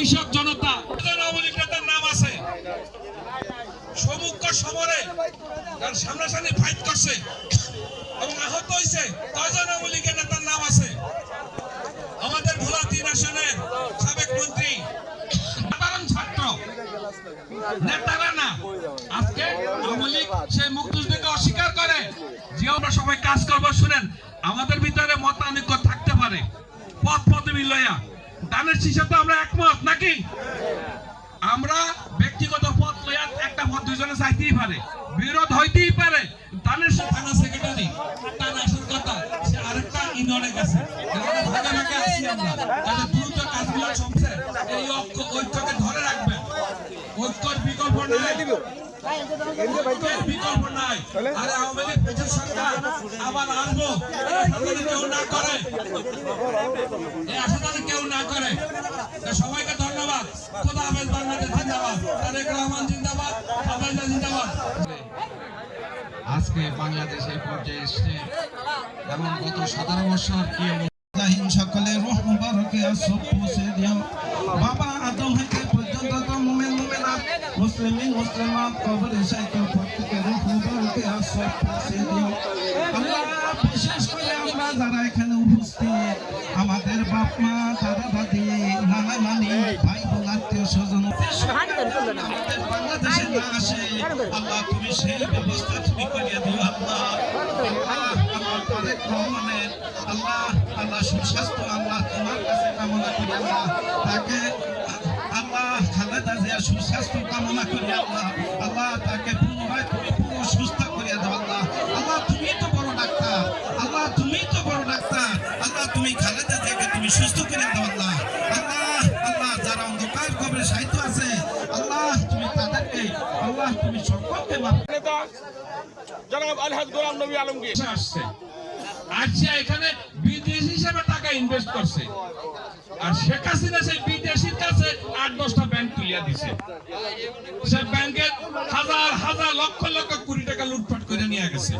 কৃষক জনতা। আওয়ামী নেতার নাম আছে। সমুখ সমরে তার সামনাসামনি ফাইট করছে এবং আহত হয়েছে। আওয়ামী লীগের নেতার নাম আছে? আমাদের ভোলা আসনের সাবেক মন্ত্রী। সাধারণ ছাত্র। নেতারা না। আজকে আওয়ামী লীগ সেই মুক্তিযুদ্ধকে অস্বীকার করে। যে আমরা সবাই কাজ করব, শুনেন, আমাদের ভিতরে মতানৈক্য থাকতে পারে। পথ পদবি লয়া দানের শীষে তো আমরা একমত নাকি? আমরা ব্যক্তিগত পথ লইয়া একটা পথ দুজনে চাইতেই পারে বিরোধ হইতেই পারে। দানের থানা সেক্রেটারি তার আসল কথা সে আরেকটা ইউনিয়নের কাছে ভাগে ভাগে আছি আমরা। যাতে দ্রুত কাজগুলো চলছে। এই ঐক্য ঐক্যকে ধরে রাখবেন। ঐক্যর বিকল্প নাই। বিকল্প নাই। আরে আওয়ামী লীগ পিছের সরকার আবার আসব কেউ না করে। এই আশা কেউ না করে। সবাইকে ধন্যবাদ। খোদা হাফেজ বাংলাদেশ জিন্দাবাদ। তারেক রহমান জিন্দাবাদ। আজকে বাংলাদেশ এই পর্যায়ে এসছে এবং গত সতেরো বছর কি সকলে রোহ মুবারকে আসব মুসলিমিন মুসলিমাত কবরে সাইকেল প্রত্যেকে রোহ মুবারকে পৌঁছে দিও আল্লাহ বিশেষ করে আমরা যারা এখানে উপস্থিত আমাদের বাপ মা দাদা দাদি নানা নানি ভাই বোন আত্মীয় স্বজন বাংলাদেশে না আসে আল্লাহ তুমি সেই ব্যবস্থা তুমি করিয়ে দিও আল্লাহ আল্লাহ আল্লাহ সুস্বাস্থ্য আল্লাহ তোমার কাছে কামনা করি আল্লাহ। তাকে খালেদা সুস্বাস্থ্য কামনা করি আল্লাহ আল্লাহ তাকে পুনরায় তুমি পুরো সুস্থ করিয়া দাও আল্লাহ। আল্লাহ তুমি তো বড় ডাক্তার। আল্লাহ তুমি তো বড় ডাক্তার। আল্লাহ তুমি খালেদা জিয়াকে তুমি সুস্থ করে দাও আল্লাহ। আল্লাহ আল্লাহ যারা অন্ধকার কবরে সাহিত্য আছে আল্লাহ তুমি তাদেরকে আল্লাহ তুমি সকলকে জনাব আলহাজ গোলাম নবী আলমগীর। আসছে। আসছে এখানে বিদেশি হিসেবে টাকা ইনভেস্ট করছে। আর শেখ হাসিনা সেই বিদেশির কাছে আট দশটা তুলিয়া দিছে। সে ব্যাংকের হাজার হাজার লক্ষ লক্ষ কোটি টাকা লুটপাট করে নিয়ে গেছে।